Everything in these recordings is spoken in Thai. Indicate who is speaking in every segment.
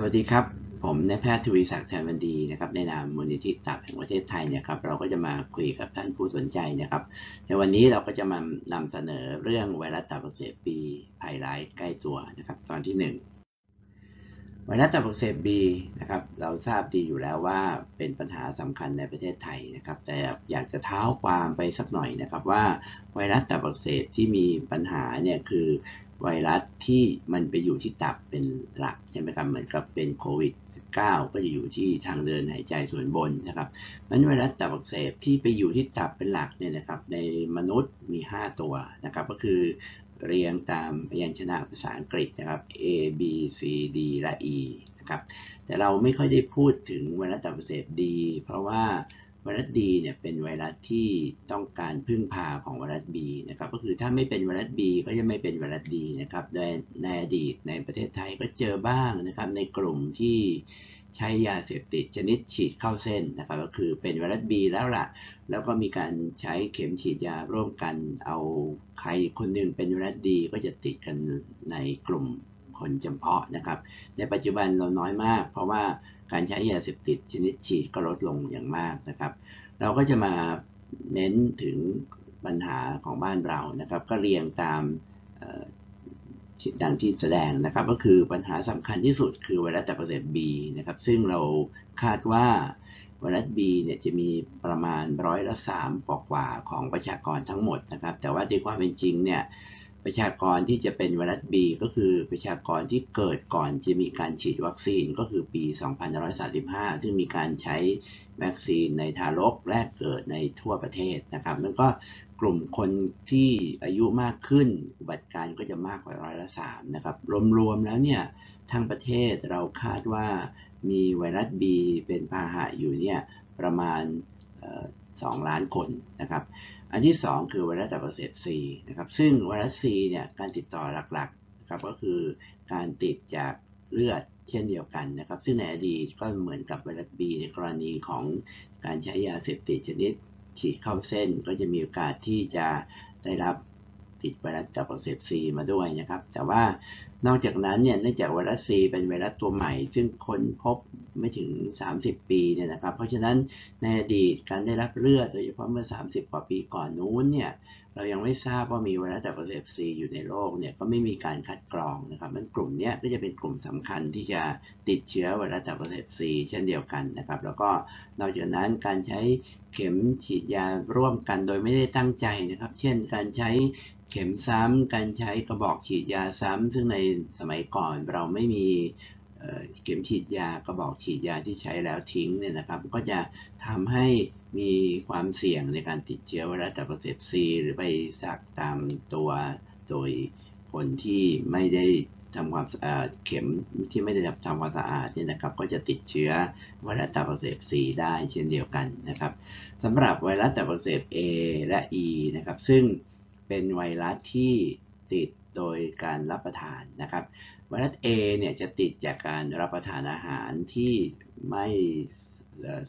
Speaker 1: สวัสดีครับ ผมนายแพทย์ทวีศักดิ์แทนวันดีนะครับในนามมูลนิธิตับแห่งประเทศไทยเนี่ยครับ เราก็จะมาคุยกับท่านผู้สนใจนะครับ ในวันนี้เราก็จะมานำเสนอเรื่องไวรัสตับอักเสบบีภัยร้ายใกล้ตัวนะครับ ตอนที่ 1 ไวรัสตับอักเสบบีนะครับ เราทราบดีอยู่แล้วว่าเป็นปัญหาสำคัญในประเทศไทยนะครับ แต่อยากจะเท้าความไปสักหน่อยนะครับว่าไวรัสตับอักเสบที่มีปัญหาเนี่ยคือ ไวรัสที่มันไปอยู่ที่ตับเป็นหลักใช่ไหมครับเหมือนกับเป็นโควิด -19 ก็จะอยู่ที่ทางเดินหายใจส่วนบนนะครับมันไวรัสตับอักเสบที่ไปอยู่ที่ตับเป็นหลักเนี่ยนะครับในมนุษย์มี 5 ตัวนะครับก็คือเรียงตามพยัญชนะภาษาอังกฤษนะครับ A B C D และ E นะครับแต่เราไม่ค่อยได้พูดถึงไวรัสตับอักเสบดี เพราะว่า ไวรัสดีเนี่ยเป็นไวรัสที่ต้องการพึ่งพาของไวรัส B นะครับก็คือถ้าไม่เป็นไวรัส B ก็จะไม่เป็นไวรัสดีนะครับโดยในอดีตในประเทศไทยก็เจอบ้างนะครับในกลุ่มที่ใช้ยาเสพติดชนิดฉีดเข้าเส้นนะครับก็คือเป็นไวรัส B แล้วล่ะ แล้วก็มีการใช้เข็มฉีดยาร่วมกัน เอาใครคนหนึ่งเป็นไวรัสดีก็จะติดกันในกลุ่มคนจำเพาะนะครับ ในปัจจุบันเราน้อยมาก เพราะว่าการใช้ยาเสพติดชนิดฉีดก็ลดลงอย่างมากนะครับ เราก็จะมาเน้นถึงปัญหาของบ้านเรานะครับ ก็เรียงตามดังที่แสดงนะครับ ก็คือปัญหาสำคัญที่สุดคือไวรัสตับอักเสบบีนะครับ ซึ่งเราคาดว่าไวรัสบีเนี่ยจะมีประมาณร้อยละสามกว่าของประชากรทั้งหมดนะครับ แต่ว่าในความเป็นจริงเนี่ย ประชากรที่จะเป็นไวรัส B ก็คือประชากรที่เกิดก่อนจะมีการฉีดวัคซีนก็คือปี 2535 ซึ่งมีการใช้วัคซีนในทารกแรกเกิดในทั่วประเทศนะครับ แล้วก็กลุ่มคนที่อายุมากขึ้น อุบัติการก็จะมากกว่าร้อยละสามนะครับ รวมๆแล้วเนี่ยทั้งประเทศเราคาดว่ามีไวรัส B เป็นพาหะอยู่เนี่ยประมาณ 2 ล้านคนนะครับ อันที่ 2 คือไวรัสตับอักเสบซีนะครับซึ่งไวรัสซีเนี่ยการติดต่อหลักๆนะครับก็คือการติดจากเลือดเช่นเดียวกันนะครับ ซึ่งในอดีตก็เหมือนกับไวรัสบีในกรณีของการใช้ยาเสพติดชนิดฉีดเข้าเส้นก็จะมีโอกาสที่จะได้รับติดไวรัสตับอักเสบซีมาด้วยนะครับ แต่ว่านอกจากนั้นเนี่ยเนื่องจากไวรัสซีเป็นไวรัสตัวใหม่ ซึ่งค้นพบไม่ถึง 30 ปีเนี่ยนะครับ เพราะฉะนั้นในอดีตการได้รับเลือดโดยเฉพาะเมื่อ 30 กว่าปีก่อนนู้นเนี่ยเรายังไม่ทราบว่ามีไวรัสตับอักเสบซีอยู่ในโลกเนี่ยก็ไม่มีการคัดกรองนะครับมันกลุ่มนี้ก็จะเป็นกลุ่มสำคัญที่จะติดเชื้อไวรัสตับอักเสบซีเช่นเดียวกันนะครับ แล้วก็นอกจากนั้นการใช้เข็มฉีดยาร่วมกันโดยไม่ได้ตั้งใจนะครับ เช่น การใช้เข็มซ้ำการใช้กระบอกฉีดยาซ้ำซึ่งในสมัยก่อนเราไม่มีเข็มฉีดยากระบอกฉีดยาที่ใช้แล้วทิ้งเนี่ยนะครับ ก็จะทำให้มีความเสี่ยงในการติดเชื้อไวรัสตับอักเสบซีหรือไปสักตามตัวโดยคนที่ไม่ได้ทำความสะอาดเข็มที่ไม่ได้ทำความสะอาดเนี่ยนะครับ ก็จะติดเชื้อไวรัสตับอักเสบซีได้เช่นเดียวกันนะครับสำหรับไวรัสตับอักเสบ A และ E นะครับ ซึ่งเป็นไวรัสที่ติด โดยการรับประทานนะครับไวรัส A เนี่ยจะติดจากการรับประทานอาหารที่ไม่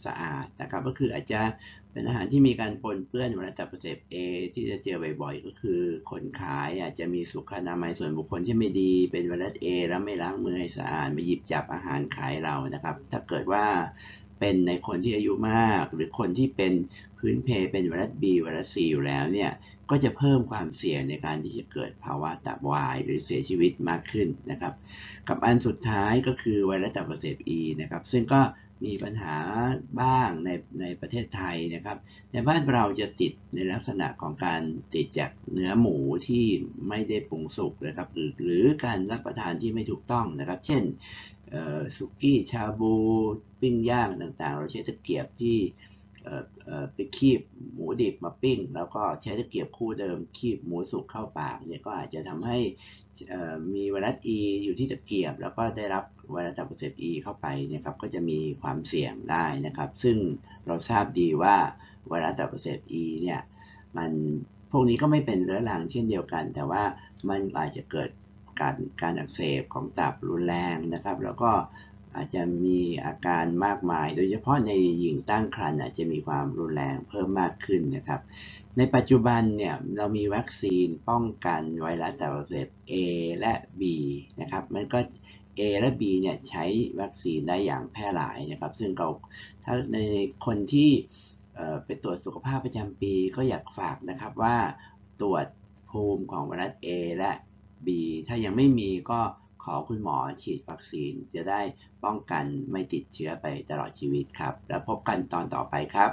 Speaker 1: สะอาดนะครับก็คืออาจจะเป็นอาหารที่มีการปนเปื้อนไวรัสตับอักเสบ A ที่จะเจอบ่อยๆ ก็คือคนขายอาจจะมีสุขอนามัยส่วนบุคคลที่ไม่ดีเป็นไวรัส A แล้วไม่ล้างมือให้สะอาดมาหยิบจับอาหารขายเรานะครับ ถ้าเกิดว่าเป็นในคนที่อายุมาก หรือคนที่เป็นพื้นเพเป็นไวรัส B ไวรัส C อยู่แล้วเนี่ย ก็จะเพิ่มความเสี่ยงในการที่จะเกิดภาวะตับวายหรือเสียชีวิตมากขึ้นนะครับ กับอันสุดท้ายก็คือไวรัสตับอักเสบอีนะครับ ซึ่งก็มีปัญหาบ้างในในประเทศไทยนะครับ ในบ้านเราจะติดในลักษณะของการติดจากเนื้อหมูที่ไม่ได้ปรุงสุกนะครับ หรือหรือการรับประทานที่ไม่ถูกต้องนะครับ เช่นสุกี้ชาบู ปิ้งย่างต่างๆ เราใช้ตะเกียบที่ไปคีบ ดิบมาปิ้ง แล้วก็ใช้ตะเกียบคู่เดิมคีบหมูสุกเข้าปากเนี่ยก็อาจจะทำให้มีไวรัส E อยู่ที่ตะเกียบ แล้วก็ได้รับไวรัสตับอักเสบ E เข้าไปเนี่ยครับก็จะมีความเสี่ยงได้นะครับ ซึ่งเราทราบดีว่าไวรัสตับอักเสบ E เนี่ยมันพวกนี้ก็ไม่เป็นเรื้อรังเช่นเดียวกัน แต่ว่ามันอาจจะเกิดการการอักเสบของตับรุนแรงนะครับ แล้วก็ อาจจะมีอาการมากมาย โดยเฉพาะในหญิงตั้งครรภ์อาจจะมีความรุนแรงเพิ่มมากขึ้นนะครับ ในปัจจุบันเนี่ยเรามีวัคซีนป้องกันไวรัสตับอักเสบ A และ B นะครับ มันก็ A และ B เนี่ยใช้วัคซีนได้อย่างแพร่หลายนะครับ ซึ่งเราถ้าในคนที่เอ่อไปตรวจสุขภาพประจำปีก็อยากฝากนะครับว่าตรวจภูมิของไวรัส A และ B ถ้ายังไม่มีก็ ขอคุณหมอฉีดวัคซีนจะได้ป้องกันไม่ติดเชื้อไปตลอดชีวิตครับ แล้วพบกันตอนต่อไปครับ